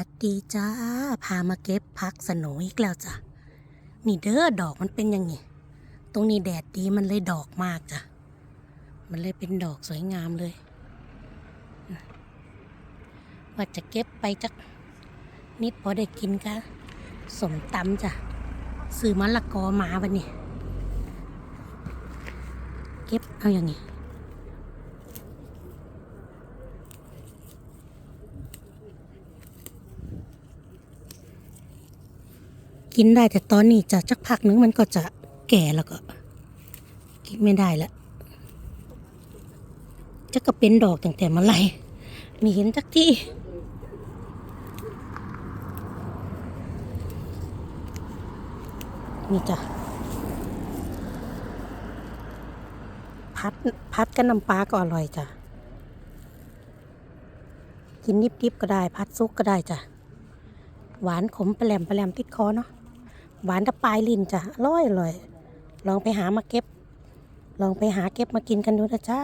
วัสดีจ้า พามาเก็บพักสโหนอีกแล้วจ้ะ นี่เด้อดอกมันเป็นยังไงตรงนี้แดดดีมันเลยดอกมากจ้ะ มันเลยเป็นดอกสวยงามเลย ว่าจะเก็บไปจักนิดพอได้กินกะสมตำจ้ะซื้อมะละกอมาวันนี้ เก็บเอาอย่างนี้ กินได้แต่ตอนนี้จะจักพักนึงมันก็จะแก่แล้วก็ กินไม่ได้ละจะก็เป็นดอกตั้งแต่เมื่อไรม่เห็นจักที่นี่จ้ะพัดพัดกับน้ำปลาก็อร่อยจ้ะ กินนิบๆก็ได้ พัดซุกก็ได้จ้ะ หวานขมแปลมแปลมติดคอเนาะ หวานตะปลายลิ้นจ้ะอร่อยอร่อย ลองไปหามาเก็บ ลองไปหาเก็บมากินกันดูนะจ้า